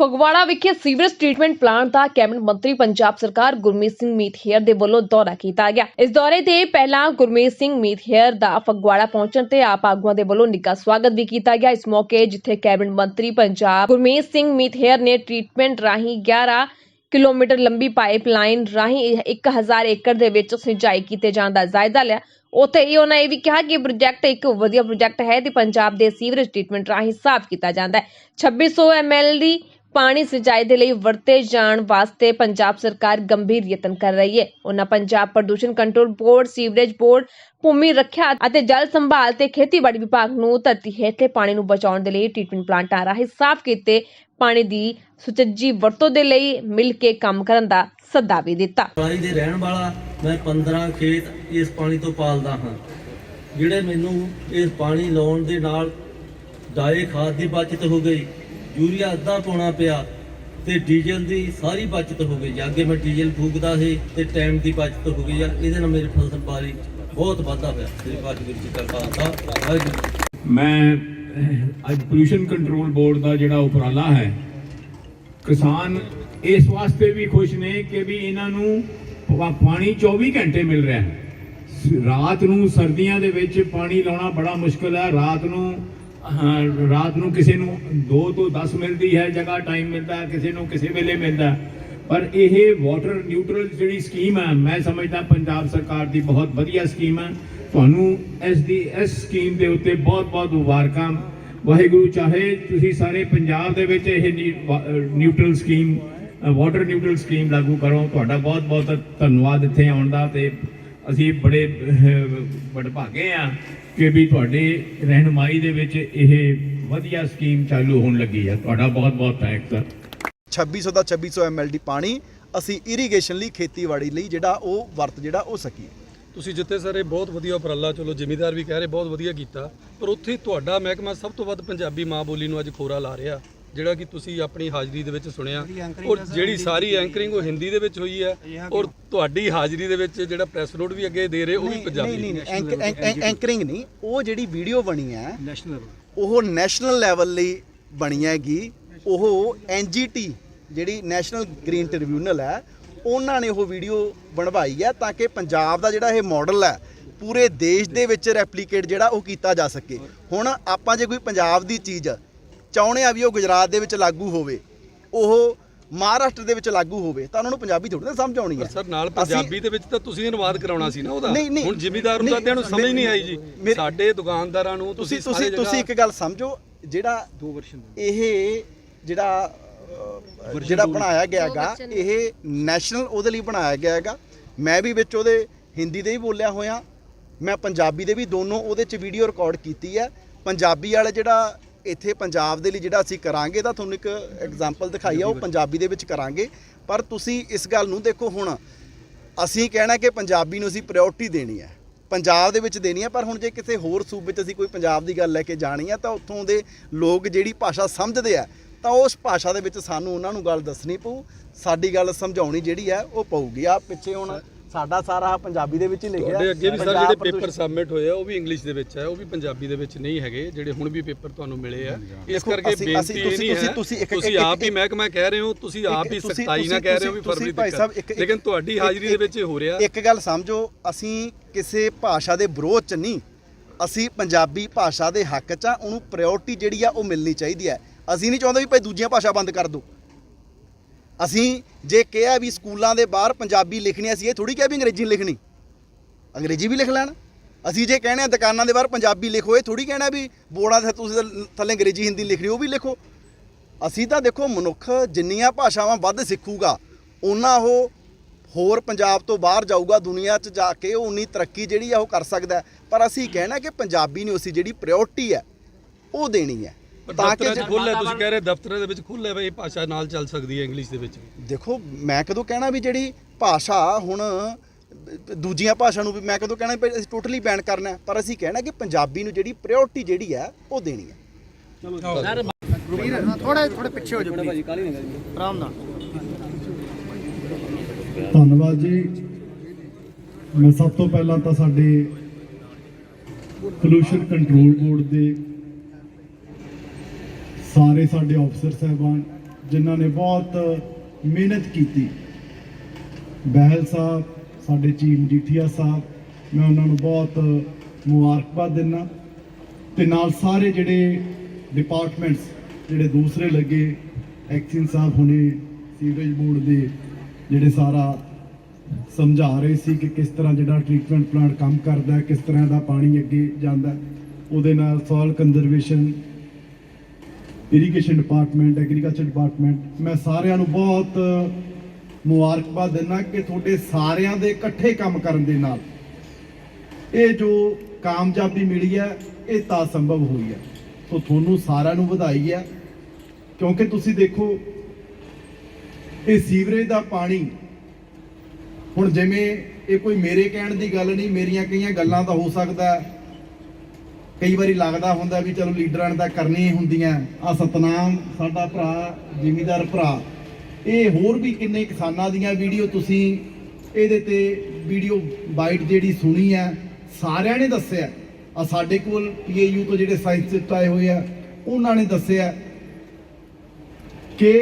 ਫਗਵਾੜਾ ਵਿਖੇ sewerage treatment plant ਦਾ cabinet ਮੰਤਰੀ ਪੰਜਾਬ ਸਰਕਾਰ ਗੁਰਮੀਤ ਸਿੰਘ ਮੀਤਹੇਰ ਦੇ ਵੱਲੋਂ ਦੌਰਾ ਕੀਤਾ ਗਿਆ। ਇਸ ਦੌਰੇ ਤੇ ਪਹਿਲਾਂ ਗੁਰਮੀਤ ਸਿੰਘ ਮੀਤਹੇਰ ਦਾ ਫਗਵਾੜਾ ਪਹੁੰਚਣ ਤੇ ਆਪ ਆਗੂਆਂ ਦੇ ਵੱਲੋਂ ਨਿੱਘਾ ਸਵਾਗਤ ਵੀ ਕੀਤਾ ਗਿਆ। ਇਸ ਮੌਕੇ ਜਿੱਥੇ ਕੈਬਨਿਟ ਮੰਤਰੀ ਪੰਜਾਬ ਗੁਰਮੀਤ ਸਿੰਘ ਮੀਤਹੇਰ ਨੇ ਟ੍ਰੀਟਮੈਂਟ ਰਾਹੀਂ 11 ਕਿਲੋਮੀਟਰ ਲੰਬੀ ਪਾਈਪਲਾਈਨ ਰਾਹੀਂ 1000 ਏਕੜ ਦੇ ਵਿੱਚ ਸਿੰਚਾਈ ਕੀਤੇ ਜਾਣ ਦਾ ਜਾਇਜ਼ਾ ਲਿਆ। ਉੱਥੇ ਹੀ ਉਹਨਾਂ ਇਹ ਵੀ ਕਿਹਾ ਕਿ ਪ੍ਰੋਜੈਕਟ ਇੱਕ ਵਧੀਆ ਪ੍ਰੋਜੈਕਟ ਹੈ ਤੇ ਪੰਜਾਬ ਦੇ ਸੀਵਰੇਜ ਟ੍ਰੀਟਮੈਂਟ ਰਾਹੀਂ ਸਾਫ਼ ਕੀਤਾ ਜਾਂਦਾ ਹੈ। 2600 ਐਮਐਲ ਦੀ ਪਾਣੀ ਸਿੰਚਾਈ ਦੇ ਲਈ ਵਰਤੇ ਜਾਣ ਵਾਸਤੇ ਪੰਜਾਬ ਸਰਕਾਰ ਗੰਭੀਰ ਯਤਨ ਕਰ ਰਹੀ ਹੈ। ਉਹਨਾਂ ਪੰਜਾਬ ਪ੍ਰਦੂਸ਼ਣ ਕੰਟਰੋਲ ਬੋਰਡ, ਸੀਵਰੇਜ ਬੋਰਡ, ਭੂਮੀ ਰੱਖਿਆ ਅਤੇ ਜਲ ਸੰਭਾਲ ਤੇ ਖੇਤੀਬਾੜੀ ਵਿਭਾਗ ਨੂੰ ਧਰਤੀ ਹੇਠਲੇ ਪਾਣੀ ਨੂੰ ਬਚਾਉਣ ਦੇ ਲਈ ਟ੍ਰੀਟਮੈਂਟ ਪਲਾਂਟਾਂ ਰਾਹੀਂ। ਸਾਫ਼ ਕੀਤੇ ਪਾਣੀ ਦੀ ਸੁਚੱਜੀ ਵਰਤੋਂ ਦੇ ਲਈ ਮਿਲ ਕੇ ਕੰਮ ਕਰਨ ਦਾ ਸੱਦਾ ਵੀ ਦਿੱਤਾ। ਪਾਣੀ ਦੇ ਰਹਿਣ ਵਾਲਾ ਮੈਂ 15 ਖੇਤ ਇਸ ਪਾਣੀ ਤੋਂ ਪਾਲਦਾ ਹਾਂ। ਜਿਹੜੇ ਮੈਨੂੰ ਇਸ ਪਾਣੀ ਲਾਉਣ ਦੇ ਨਾਲ ਡਾਏ ਖਾਦ ਦੀ ਬਚਤ ਹੋ ਗਈ। ਯੂਰੀਆ ਅੱਧਾ ਪਾਉਣਾ ਪਿਆ ਤੇ ਡੀਜ਼ਲ ਦੀ ਸਾਰੀ ਬਚਤ ਹੋ ਗਈ ਅੱਗੇ ਮੈਂ ਡੀਜ਼ਲ ਫੂਕਦਾ ਸੀ ਤੇ ਟਾਈਮ ਦੀ ਬਚਤ ਹੋ ਗਈ ਆ। ਇਹਦੇ ਨਾਲ ਮੇਰੀ ਫਸਲ ਬਾਰੀ ਬਹੁਤ ਵਾਧਾ ਹੋਇਆ। ਸ੍ਰੀ ਵਾਹਿਗੁਰੂ ਜੀ ਕਾ ਖਾਲਸਾ, ਵਾਹਿਗੁਰੂ ਮੈਂ ਅੱਜ ਪੋਲੂਸ਼ਨ ਕੰਟਰੋਲ ਬੋਰਡ ਦਾ ਜਿਹੜਾ ਉਪਰਾਲਾ ਹੈ, ਕਿਸਾਨ ਇਸ ਵਾਸਤੇ ਵੀ ਖੁਸ਼ ਨੇ ਕਿ ਵੀ ਇਹਨਾਂ ਨੂੰ ਪਾਣੀ 24 ਘੰਟੇ ਮਿਲ ਰਿਹਾ ਹੈ। ਰਾਤ ਨੂੰ ਸਰਦੀਆਂ ਦੇ ਵਿੱਚ ਪਾਣੀ ਲਾਉਣਾ ਬੜਾ ਮੁਸ਼ਕਲ ਹੈ। ਰਾਤ ਨੂੰ ਰਾਤ ਨੂੰ ਕਿਸੇ ਨੂੰ 2 ਤੋਂ 10 ਮਿਲਦੀ ਹੈ ਜਗ੍ਹਾ ਟਾਈਮ ਮਿਲਦਾ ਕਿਸੇ ਨੂੰ ਕਿਸੇ ਵੇਲੇ ਮਿਲਦਾ ਪਰ ਇਹ ਵਾਟਰ ਨਿਊਟਰਲ ਜਿਹੜੀ ਸਕੀਮ ਹੈ, ਮੈਂ ਸਮਝਦਾ ਪੰਜਾਬ ਸਰਕਾਰ ਦੀ ਬਹੁਤ ਵਧੀਆ ਸਕੀਮ ਹੈ। ਤੁਹਾਨੂੰ ਇਸ ਦੀ ਇਸ ਸਕੀਮ ਦੇ ਉੱਤੇ ਬਹੁਤ ਬਹੁਤ ਮੁਬਾਰਕਾਂ। ਵਾਹਿਗੁਰੂ ਚਾਹੇ ਤੁਸੀਂ ਸਾਰੇ ਪੰਜਾਬ ਦੇ ਵਿੱਚ ਇਹ ਨੀ- ਵਾ- neutral scheme water neutral scheme ਲਾਗੂ ਕਰੋ। ਤੁਹਾਡਾ ਬਹੁਤ ਬਹੁਤ ਧੰਨਵਾਦ ਇੱਥੇ ਆਉਣ ਦਾ ਤੇ ਅਸੀਂ ਬੜੇ ਵਡਭਾਗੇ ਆ ਕਿ ਵੀ ਤੁਹਾਡੇ ਰਹਿਨਮਾਈ ਦੇ ਵਿੱਚ ਇਹ ਵਧੀਆ ਸਕੀਮ ਚਾਲੂ ਹੋਣ ਲੱਗੀ ਹੈ ਤੁਹਾਡਾ ਬਹੁਤ ਬਹੁਤ ਥੈਂਕਸ 2600 ਦਾ 2600 ਐਮਐਲਡੀ ਪਾਣੀ ਅਸੀਂ ਇਰੀਗੇਸ਼ਨ ਲਈ ਖੇਤੀਬਾੜੀ ਲਈ ਜਿਹੜਾ ਉਹ ਵਰਤ ਜਿਹੜਾ ਉਹ ਸਕੀਏ। ਤੁਸੀਂ ਜਿੱਤੇ ਸਾਰੇ ਬਹੁਤ ਵਧੀਆ ਉਪਰਾਲਾ ਚਲੋ ਜ਼ਿਮੀਦਾਰ ਵੀ ਕਹਿ ਰਹੇ ਬਹੁਤ ਵਧੀਆ ਕੀਤਾ ਪਰ ਉੱਥੇ ਤੁਹਾਡਾ ਮਹਿਕਮਾ ਸਭ ਤੋਂ ਵੱਧ ਪੰਜਾਬੀ ਮਾਂ ਬੋਲੀ ਨੂੰ ਅੱਜ ਖੋਰਾ ਲਾ ਰਿਹਾ। ਜਿਹੜਾ ਕਿ ਤੁਸੀਂ ਆਪਣੀ ਹਾਜ਼ਰੀ ਦੇ ਵਿੱਚ ਸੁਣਿਆ ਔਰ ਜਿਹੜੀ ਸਾਰੀ ਐਂਕਰਿੰਗ ਉਹ ਹਿੰਦੀ ਦੇ ਵਿੱਚ ਹੋਈ ਹੈ ਔਰ ਤੁਹਾਡੀ ਹਾਜ਼ਰੀ ਦੇ ਵਿੱਚ ਜਿਹੜਾ ਪ੍ਰੈਸ ਨੋਟ ਵੀ ਅੱਗੇ ਦੇ ਰਹੇ ਉਹ ਵੀ ਪੰਜਾਬੀ ਨਹੀਂ ਨਹੀਂ ਐਂਕ- ਐਂਕ- ਐਂਕ- ਐਂਕਰਿੰਗ ਨਹੀਂ ਉਹ ਜਿਹੜੀ ਵੀਡੀਓ ਬਣੀ ਹੈ ਉਹ ਨੈਸ਼ਨਲ ਲੈਵਲ ਲਈ ਬਣੀ ਹੈਗੀ ਉਹ ਐਨਜੀਟੀ ਜਿਹੜੀ ਨੈਸ਼ਨਲ ਗ੍ਰੀਨ ਟ੍ਰਿਬਿਊਨਲ ਹੈ ਉਹਨਾਂ ਨੇ ਉਹ ਵੀਡੀਓ ਬਣਵਾਈ ਹੈ ਤਾਂ ਕਿ ਪੰਜਾਬ ਦਾ ਜਿਹੜਾ ਇਹ ਮਾਡਲ ਹੈ ਪੂਰੇ ਦੇਸ਼ ਦੇ ਵਿੱਚ ਰੈਪਲੀਕੇਟ ਜਿਹੜਾ ਉਹ ਕੀਤਾ ਜਾ ਸਕੇ। ਹੁਣ ਆਪਾਂ ਜੇ ਕੋਈ ਪੰਜਾਬ ਦੀ ਚੀਜ਼ ਚਾਹੁੰਦੇ ਆ ਵੀ ਉਹ ਗੁਜਰਾਤ ਦੇ ਵਿੱਚ ਲਾਗੂ ਹੋਵੇ ਉਹ ਮਹਾਰਾਸ਼ਟਰ ਦੇ ਵਿੱਚ ਲਾਗੂ ਹੋਵੇ ਤਾਂ ਉਹਨਾਂ ਨੂੰ ਪੰਜਾਬੀ ਥੋੜੀ ਨਾ ਸਮਝ ਆਉਣੀ ਹੈ। ਸਰ ਨਾਲ ਪੰਜਾਬੀ ਦੇ ਵਿੱਚ ਤਾਂ ਤੁਸੀਂ ਅਨੁਵਾਦ ਕਰਾਉਣਾ ਸੀ ਨਾ ਉਹਦਾ। ਹੁਣ ਜ਼ਿਮੀਦਾਰ ਨੂੰ ਤਾਂ ਨੂੰ ਸਮਝ ਨਹੀਂ ਆਈ ਜੀ। ਸਾਡੇ ਦੁਕਾਨਦਾਰਾਂ ਨੂੰ ਤੁਸੀਂ ਤੁਸੀਂ ਤੁਸੀਂ ਇੱਕ ਗੱਲ ਸਮਝੋ ਜਿਹੜਾ ਦੋ ਵਰਸ਼ਨ ਇਹ ਜਿਹੜਾ ਜਿਹੜਾ ਬਣਾਇਆ ਗਿਆ ਹੈਗਾ ਇਹ ਨੈਸ਼ਨਲ ਉਹਦੇ ਲਈ ਬਣਾਇਆ ਗਿਆ ਹੈਗਾ। ਮੈਂ ਵੀ ਵਿੱਚ ਉਹਦੇ ਹਿੰਦੀ ਦੇ ਵੀ ਬੋਲਿਆ ਹੋਇਆ। ਮੈਂ ਪੰਜਾਬੀ ਦੇ ਵੀ ਦੋਨੋਂ ਉਹਦੇ ਚ ਵੀਡੀਓ ਰਿਕਾਰਡ ਕੀਤੀ ਹੈ। ਪੰਜਾਬੀ ਵਾਲਾ ਜਿਹੜਾ ਇੱਥੇ ਪੰਜਾਬ ਦੇ ਲਈ ਜਿਹੜਾ ਅਸੀਂ ਕਰਾਂਗੇ ਤਾਂ ਤੁਹਾਨੂੰ ਇੱਕ ਐਗਜ਼ਾਮਪਲ ਦਿਖਾਈ ਆ ਉਹ ਪੰਜਾਬੀ ਦੇ ਵਿੱਚ ਕਰਾਂਗੇ। ਪਰ ਤੁਸੀਂ ਇਸ ਗੱਲ ਨੂੰ ਦੇਖੋ ਹੁਣ ਅਸੀਂ ਕਹਿਣਾ ਕਿ ਪੰਜਾਬੀ ਨੂੰ ਅਸੀਂ ਪ੍ਰਾਇੋਰਟੀ ਦੇਣੀ ਹੈ। ਪੰਜਾਬ ਦੇ ਵਿੱਚ ਦੇਣੀ ਹੈ ਪਰ ਹੁਣ ਜੇ ਕਿਸੇ ਹੋਰ ਸੂਬੇ 'ਚ ਅਸੀਂ ਕੋਈ ਪੰਜਾਬ ਦੀ ਗੱਲ ਲੈ ਕੇ ਜਾਣੀ ਹੈ ਤਾਂ ਉੱਥੋਂ ਦੇ ਲੋਕ ਜਿਹੜੀ ਭਾਸ਼ਾ ਸਮਝਦੇ ਆ ਤਾਂ ਉਸ ਭਾਸ਼ਾ ਦੇ ਵਿੱਚ ਸਾਨੂੰ ਉਹਨਾਂ ਨੂੰ ਗੱਲ ਦੱਸਣੀ ਪਊ। ਸਾਡੀ ਗੱਲ ਸਮਝਾਉਣੀ ਜਿਹੜੀ ਹੈ ਉਹ ਪਊਗੀ। ਆ ਪਿੱਛੇ ਹੁਣ ਸਾਡਾ ਸਾਰਾ ਪੰਜਾਬੀ ਦੇ ਵਿੱਚ ਹੀ ਲਿਖਿਆ। ਤੁਹਾਡੇ ਅੱਗੇ ਵੀ ਸਰ ਜਿਹੜੇ ਪੇਪਰ ਸਬਮਿਟ ਹੋਏ ਆ ਉਹ ਵੀ ਇੰਗਲਿਸ਼ ਦੇ ਵਿੱਚ ਹੈ ਉਹ ਵੀ ਪੰਜਾਬੀ ਦੇ ਵਿੱਚ ਨਹੀਂ ਹੈਗੇ ਜਿਹੜੇ ਹੁਣ ਵੀ ਪੇਪਰ ਤੁਹਾਨੂੰ ਮਿਲੇ ਆ। ਇਸ ਕਰਕੇ ਅਸੀਂ- ਬੇਨਤੀ ਇਹ ਤੁਸੀਂ- ਨਹੀਂ ਹੈ ਤੁਸੀਂ- ਇੱਕ- ਤੁਸੀਂ ਇੱਕ- ਆਪ ਹੀ ਮਹਿਕਮਾ ਕਹਿ ਰਹੇ ਹੋ ਤੁਸੀਂ ਆਪ ਹੀ ਸਖਤਾਈ ਨਾਲ ਕਹਿ ਰਹੇ ਹੋ ਵੀ ਫਰਵਰੀ ਤੱਕ ਲੇਕਿਨ ਤੁਹਾਡੀ ਹਾਜ਼ਰੀ ਦੇ ਵਿੱਚ ਇਹ ਹੋ ਰਿਹਾ। ਇੱਕ ਗੱਲ ਸਮਝੋ ਅਸੀਂ ਕਿਸੇ ਭਾਸ਼ਾ ਦੇ ਵਿਰੋਧ ਚ ਨਹੀਂ। ਅਸੀਂ ਪੰਜਾਬੀ ਭਾਸ਼ਾ ਦੇ ਹੱਕ ਚ ਆ ਉਹਨੂੰ ਪ੍ਰਾਇੋਰਟੀ ਜਿਹੜੀ ਆ ਉਹ ਮਿਲਣੀ ਚਾਹੀਦੀ ਹੈ। ਅਸੀਂ ਨਹੀਂ ਚਾਹੁੰਦੇ ਵੀ ਭਾਈ ਦੂਜੀਆਂ ਭਾਸ਼ਾ ਬੰਦ ਕਰ ਦਿਓ ਅਸੀਂ ਜੇ ਕਿਹਾ ਵੀ ਸਕੂਲਾਂ ਦੇ ਬਾਹਰ ਪੰਜਾਬੀ ਲਿਖਣੀ ਅਸੀਂ ਇਹ ਥੋੜੀ ਕਿਹਾ ਵੀ ਅੰਗਰੇਜ਼ੀ ਲਿਖਣੀ। ਅੰਗਰੇਜ਼ੀ ਵੀ ਲਿਖ ਲੈਣ। ਅਸੀਂ ਜੇ ਕਹਿੰਦੇ ਆ ਦੁਕਾਨਾਂ ਦੇ ਬਾਹਰ ਪੰਜਾਬੀ ਲਿਖੋ, ਇਹ ਥੋੜੀ ਕਹਿਣਾ ਵੀ ਬੋਰਡਾਂ ਤੇ ਤੁਸੀਂ ਥੱਲੇ ਅੰਗਰੇਜ਼ੀ, ਹਿੰਦੀ ਲਿਖ ਰਹੇ ਹੋ, ਉਹ ਵੀ ਲਿਖੋ। ਅਸੀਂ ਤਾਂ ਦੇਖੋ, ਮਨੁੱਖ ਜਿੰਨੀਆਂ ਭਾਸ਼ਾਵਾਂ ਵੱਧ ਸਿੱਖੂਗਾ ਉਹਨਾਂ ਉਹ ਹੋਰ ਪੰਜਾਬ ਤੋਂ ਬਾਹਰ ਜਾਊਗਾ ਦੁਨੀਆ 'ਚ ਜਾ ਕੇ, ਉਹ ਉਨੀ ਤਰੱਕੀ ਜਿਹੜੀ ਆ ਉਹ ਕਰ ਸਕਦਾ। ਪਰ ਅਸੀਂ ਕਹਿਣਾ ਕਿ ਪੰਜਾਬੀ ਨੂੰ ਅਸੀਂ ਜਿਹੜੀ ਪ੍ਰਾਇੋਰਟੀ ਹੈ, ਉਹ ਦੇਣੀ ਹੈ। ਤਾਂ ਕਿ ਜੇ- ਖੁੱਲ੍ਹ ਹੈ ਤੁਸੀਂ ਕਹਿ ਰਹੇ ਦਫ਼ਤਰਾਂ ਦੇ ਵਿੱਚ ਖੁੱਲ੍ਹ ਹੈ ਇਹ ਭਾਸ਼ਾ ਨਾਲ ਚੱਲ ਸਕਦੀ ਹੈ ਇੰਗਲਿਸ਼ ਦੇ ਵਿੱਚ। ਵੀ। ਦੇਖੋ ਮੈਂ ਕਦੋਂ ਕਹਿਣਾ ਵੀ ਜਿਹੜੀ ਭਾਸ਼ਾ ਹੁਣ ਦੂਜੀਆਂ ਭਾਸ਼ਾ ਨੂੰ ਵੀ ਮੈਂ ਕਦੋਂ ਕਹਿਣਾ ਵੀ ਅਸੀਂ ਟੋਟਲੀ ਬੈਨ ਕਰਨਾ ਹੈ। ਪਰ ਅਸੀਂ ਕਹਿਣਾ ਕਿ ਪੰਜਾਬੀ ਨੂੰ ਜਿਹੜੀ ਪ੍ਰਾਇੋਰਟੀ ਜਿਹੜੀ ਹੈ ਉਹ ਦੇਣੀ ਹੈ। ਥੋੜਾ ਥੋੜੇ ਪਿੱਛੇ ਹੋ ਜਾਓ ਭਾਜੀ ਕਾਲੀ ਆਰਾਮ ਨਾਲ। ਧੰਨਵਾਦ ਜੀ। ਮੈਂ ਸਭ ਤੋਂ ਪਹਿਲਾਂ ਤਾਂ ਸਾਡੇ ਪੋਲੂਸ਼ਨ ਕੰਟਰੋਲ ਬੋਰਡ ਦੇ ਸਾਰੇ ਸਾਡੇ ਅਫਸਰ ਸਾਹਿਬਾਨ, ਜਿਨ੍ਹਾਂ ਨੇ ਬਹੁਤ ਮਿਹਨਤ ਕੀਤੀ। ਬਹਿਲ ਸਾਹਿਬ, ਸਾਡੇ ਚੀਫ ਮਜੀਠੀਆ ਸਾਹਿਬ, ਮੈਂ ਉਹਨਾਂ ਨੂੰ ਬਹੁਤ ਮੁਬਾਰਕਬਾਦ ਦਿੰਦਾ। ਤੇ ਨਾਲ ਸਾਰੇ ਜਿਹੜੇ ਡਿਪਾਰਟਮੈਂਟਸ ਜਿਹੜੇ ਦੂਸਰੇ ਲੱਗੇ, ਐਕਸ਼ਨ ਸਾਹਿਬ ਹੁਣੇ ਸੀਵਰੇਜ ਬੋਰਡ ਦੇ ਜਿਹੜੇ ਸਾਰਾ ਸਮਝਾ ਰਹੇ ਸੀ ਕਿ ਕਿਸ ਤਰ੍ਹਾਂ ਜਿਹੜਾ ਟ੍ਰੀਟਮੈਂਟ ਪਲਾਂਟ ਕੰਮ ਕਰਦਾ ਹੈ ਕਿਸ ਤਰ੍ਹਾਂ ਦਾ ਪਾਣੀ ਅੱਗੇ ਜਾਂਦਾ। ਉਹਦੇ ਨਾਲ soil conservation irrigation department agriculture department ਮੈਂ ਸਾਰਿਆਂ ਨੂੰ ਬਹੁਤ ਮੁਬਾਰਕਬਾਦ ਦਿੰਦਾ ਕਿ ਤੁਹਾਡੇ ਸਾਰਿਆਂ ਦੇ ਇਕੱਠੇ ਕੰਮ ਕਰਨ ਦੇ ਨਾਲ ਇਹ ਜੋ ਕਾਮਯਾਬੀ ਮਿਲੀ ਹੈ, ਇਹ ਤਾਂ ਸੰਭਵ ਹੋਈ ਹੈ। ਸੋ ਤੁਹਾਨੂੰ ਸਾਰਿਆਂ ਨੂੰ ਵਧਾਈ ਹੈ, ਕਿਉਂਕਿ ਤੁਸੀਂ ਦੇਖੋ, ਇਹ ਸੀਵਰੇਜ ਦਾ ਪਾਣੀ, ਹੁਣ ਜਿਵੇਂ ਇਹ ਕੋਈ ਮੇਰੇ ਕਹਿਣ ਦੀ ਗੱਲ ਨਹੀਂ, ਮੇਰੀਆਂ ਕਈਆਂ ਗੱਲਾਂ ਤਾਂ ਹੋ ਸਕਦਾ ਕਈ ਵਾਰੀ ਲੱਗਦਾ ਹੁੰਦਾ ਵੀ ਚਲੋ ਲੀਡਰਾਂ ਨੇ ਤਾਂ ਕਰਨੀਆਂ ਹੀ ਹੁੰਦੀਆਂ। ਆ ਸਤਨਾਮ, ਸਾਡਾ ਭਰਾ, ਜ਼ਿਮੀਦਾਰ ਭਰਾ। ਇਹ ਹੋਰ ਵੀ ਕਿੰਨੇ ਕਿਸਾਨਾਂ ਦੀਆਂ ਵੀਡੀਓ ਤੁਸੀਂ ਇਹਦੇ ਤੇ ਵੀਡੀਓ ਬਾਈਟ ਜਿਹੜੀ ਸੁਣੀ ਹੈ, ਸਾਰਿਆਂ ਨੇ ਦੱਸਿਆ। ਆ ਸਾਡੇ ਕੋਲ ਪੀਏਯੂ ਤੋਂ ਜਿਹੜੇ ਸਾਇੰਸਟਿਸਟ ਆਏ ਹੋਏ ਆ, ਉਹਨਾਂ ਨੇ ਦੱਸਿਆ ਕਿ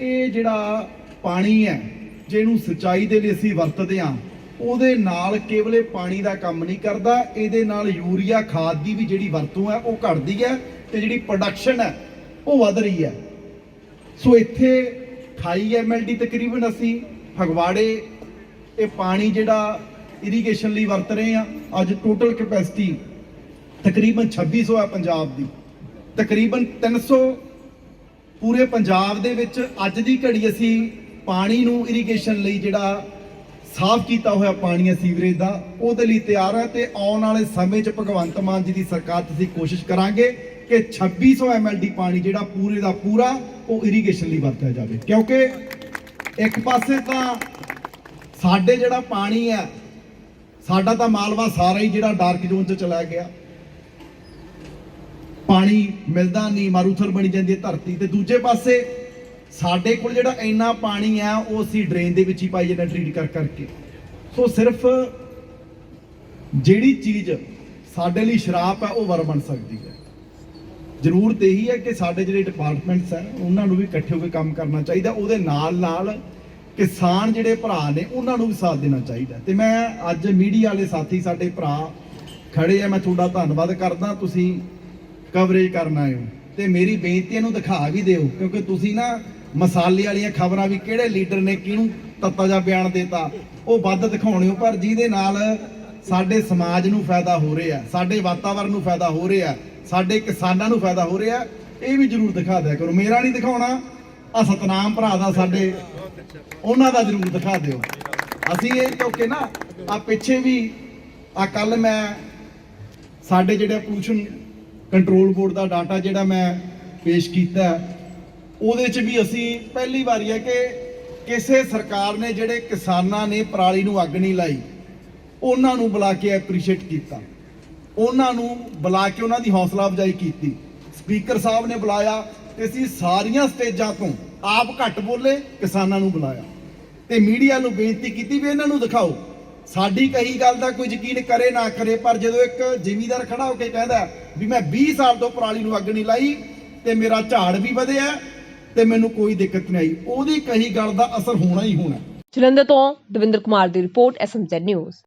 ਇਹ ਜਿਹੜਾ ਪਾਣੀ ਹੈ, ਜਿਹਨੂੰ ਸਿੰਚਾਈ ਦੇ ਲਈ ਅਸੀਂ ਵਰਤਦੇ ਹਾਂ ਉਹਦੇ ਨਾਲ ਕੇਵਲ ਇਹ ਪਾਣੀ ਦਾ ਕੰਮ ਨਹੀਂ ਕਰਦਾ, ਇਹਦੇ ਨਾਲ ਯੂਰੀਆ ਖਾਦ ਦੀ ਵੀ ਜਿਹੜੀ ਵਰਤੋਂ ਹੈ, ਉਹ ਘਟਦੀ ਹੈ ਤੇ ਜਿਹੜੀ ਪ੍ਰੋਡਕਸ਼ਨ ਹੈ, ਉਹ ਵਧ ਰਹੀ ਹੈ। ਸੋ ਇੱਥੇ 28 ਐਮਐਲਡੀ ਤਕਰੀਬਨ ਅਸੀਂ ਫਗਵਾੜੇ ਇਹ ਪਾਣੀ ਜਿਹੜਾ ਇਰੀਗੇਸ਼ਨ ਲਈ ਵਰਤ ਰਹੇ ਹਾਂ। ਅੱਜ ਟੋਟਲ ਕੈਪੈਸਿਟੀ ਤਕਰੀਬਨ 2600 ਹੈ ਪੰਜਾਬ ਦੀ। ਤਕਰੀਬਨ 300 ਪੂਰੇ ਪੰਜਾਬ ਦੇ ਵਿੱਚ ਅੱਜ ਦੀ ਘੜੀ ਅਸੀਂ ਪਾਣੀ ਨੂੰ ਇਰੀਗੇਸ਼ਨ ਲਈ ਜਿਹੜਾ ਸਾਫ਼ ਕੀਤਾ ਹੋਇਆ ਪਾਣੀ ਹੈ ਸੀਵਰੇਜ ਦਾ, ਉਹਦੇ ਲਈ ਤਿਆਰ ਹੈ ਤੇ ਆਉਣ ਵਾਲੇ ਸਮੇਂ 'ਚ ਭਗਵੰਤ ਮਾਨ ਜੀ ਦੀ ਸਰਕਾਰ 'ਚ ਅਸੀਂ ਕੋਸ਼ਿਸ਼ ਕਰਾਂਗੇ ਕਿ 2600 ਐਮਐਲਡੀ ਪਾਣੀ ਜਿਹੜਾ ਪੂਰੇ ਦਾ ਪੂਰਾ, ਉਹ ਇਰੀਗੇਸ਼ਨ ਲਈ ਵਰਤਿਆ ਜਾਵੇ। ਕਿਉਂਕਿ ਇੱਕ ਪਾਸੇ ਤਾਂ ਸਾਡੇ ਜਿਹੜਾ ਪਾਣੀ ਹੈ, ਸਾਡਾ ਤਾਂ ਮਾਲਵਾ ਸਾਰਾ ਹੀ ਜਿਹੜਾ ਡਾਰਕ ਜ਼ੋਨ 'ਚ ਚਲਾ ਗਿਆ। ਪਾਣੀ ਮਿਲਦਾ ਨਹੀਂ, ਮਾਰੂਥਲ ਬਣੀ ਜਾਂਦੀ ਹੈ ਧਰਤੀ ਤੇ। ਦੂਜੇ ਪਾਸੇ ਸਾਡੇ ਕੋਲ ਜਿਹੜਾ ਇੰਨਾ ਪਾਣੀ ਆ ਉਹ ਅਸੀਂ ਡਰੇਨ ਦੇ ਵਿੱਚ ਹੀ ਪਾਈ ਜਾਂਦਾ ਟ੍ਰੀਟ ਕਰ ਕਰਕੇ। ਸੋ ਸਿਰਫ ਜਿਹੜੀ ਚੀਜ਼ ਸਾਡੇ ਲਈ ਸ਼ਰਾਪ ਹੈ, ਉਹ ਵਰ ਬਣ ਸਕਦੀ ਹੈ। ਜ਼ਰੂਰਤ ਇਹੀ ਹੈ ਕਿ ਸਾਡੇ ਜਿਹੜੇ ਡਿਪਾਰਟਮੈਂਟਸ ਹੈ, ਉਹਨਾਂ ਨੂੰ ਵੀ ਇਕੱਠੇ ਹੋ ਕੇ ਕੰਮ ਕਰਨਾ ਚਾਹੀਦਾ, ਉਹਦੇ ਨਾਲ ਨਾਲ ਕਿਸਾਨ ਜਿਹੜੇ ਭਰਾ ਨੇ, ਉਹਨਾਂ ਨੂੰ ਵੀ ਸਾਥ ਦੇਣਾ ਚਾਹੀਦਾ ਤੇ ਮੈਂ ਅੱਜ ਮੀਡੀਆ ਵਾਲੇ ਸਾਥੀ, ਸਾਡੇ ਭਰਾ ਖੜੇ ਆ, ਮੈਂ ਤੁਹਾਡਾ ਧੰਨਵਾਦ ਕਰਦਾ, ਤੁਸੀਂ ਕਵਰੇਜ ਕਰਨ ਆਏ ਹੋ। ਤੇ ਮੇਰੀ ਬੇਨਤੀ ਇਹਨੂੰ ਦਿਖਾ ਵੀ ਦਿਓ, ਕਿਉਂਕਿ ਤੁਸੀਂ ਨਾ ਮਸਾਲੇ ਵਾਲੀਆਂ ਖਬਰਾਂ ਵੀ ਕਿਹੜੇ ਲੀਡਰ ਨੇ ਕਿਹਨੂੰ ਤੱਤਾ ਜਾ ਬਿਆਨ ਦੇਤਾ, ਉਹ ਵੱਧ ਦਿਖਾਉਣੇ ਹੋ, ਪਰ ਜਿਹਦੇ ਨਾਲ ਸਾਡੇ ਸਮਾਜ ਨੂੰ ਫਾਇਦਾ ਹੋ ਰਿਹਾ, ਸਾਡੇ ਵਾਤਾਵਰਣ ਨੂੰ ਫਾਇਦਾ ਹੋ ਰਿਹਾ, ਸਾਡੇ ਕਿਸਾਨਾਂ ਨੂੰ ਫਾਇਦਾ ਹੋ ਰਿਹਾ, ਇਹ ਵੀ ਜ਼ਰੂਰ ਦਿਖਾ ਦਿਆ ਕਰੋ। ਮੇਰਾ ਨਹੀਂ ਦਿਖਾਉਣਾ ਆ ਸਤਨਾਮ ਭਰਾ ਦਾ ਸਾਡੇ, ਉਹਨਾਂ ਦਾ ਜ਼ਰੂਰ ਦਿਖਾ ਦਿਓ। ਅਸੀਂ ਇਹ ਕਿਉਂਕਿ ਨਾ, ਆ ਪਿੱਛੇ ਵੀ, ਆ ਕੱਲ ਮੈਂ ਸਾਡੇ ਜਿਹੜੇ ਪੋਲੂਸ਼ਨ ਕੰਟਰੋਲ ਬੋਰਡ ਦਾ ਡਾਟਾ ਜਿਹੜਾ ਮੈਂ ਪੇਸ਼ ਕੀਤਾ ਉਹਦੇ 'ਚ ਵੀ ਅਸੀਂ ਪਹਿਲੀ ਵਾਰੀ ਹੈ ਕਿ ਕਿਸੇ ਸਰਕਾਰ ਨੇ ਜਿਹੜੇ ਕਿਸਾਨਾਂ ਨੇ ਪਰਾਲੀ ਨੂੰ ਅੱਗ ਨਹੀਂ ਲਾਈ, ਉਹਨਾਂ ਨੂੰ ਬੁਲਾ ਕੇ ਐਪਰੀਸ਼ੀਏਟ ਕੀਤਾ। ਉਹਨਾਂ ਨੂੰ ਬੁਲਾ ਕੇ ਉਹਨਾਂ ਦੀ ਹੌਸਲਾ ਅਫਜ਼ਾਈ ਕੀਤੀ। ਸਪੀਕਰ ਸਾਹਿਬ ਨੇ ਬੁਲਾਇਆ ਤੇ ਅਸੀਂ ਸਾਰੀਆਂ ਸਟੇਜਾਂ ਤੋਂ ਆਪ ਘੱਟ ਬੋਲੇ, ਕਿਸਾਨਾਂ ਨੂੰ ਬੁਲਾਇਆ। ਤੇ ਮੀਡੀਆ ਨੂੰ ਬੇਨਤੀ ਕੀਤੀ ਵੀ ਇਹਨਾਂ ਨੂੰ ਦਿਖਾਓ। ਸਾਡੀ ਕਹੀ ਗੱਲ ਦਾ ਕੋਈ ਯਕੀਨ ਕਰੇ ਨਾ ਕਰੇ, ਪਰ ਜਦੋਂ ਇੱਕ ਜ਼ਿਮੀਦਾਰ ਖੜਾ ਹੋ ਕੇ ਕਹਿੰਦਾ ਵੀ ਮੈਂ 20 ਸਾਲ ਤੋਂ ਪਰਾਲੀ ਨੂੰ ਅੱਗ ਨਹੀਂ ਲਾਈ ਤੇ ਮੇਰਾ ਝਾੜ ਵੀ ਵਧਿਆ ਤੇ ਮੈਨੂੰ ਕੋਈ ਦਿੱਕਤ ਨਹੀਂ ਆਈ। ਉਹਦੀ ਕਹੀ ਗੱਲ ਦਾ ਅਸਰ ਹੋਣਾ ਹੀ ਹੋਣਾ। ਜਲੰਧਰ ਤੋਂ ਦਵਿੰਦਰ ਕੁਮਾਰ ਦੀ ਰਿਪੋਰਟ ਐਸਐਮਜ਼ੈਡ ਨਿਊਜ਼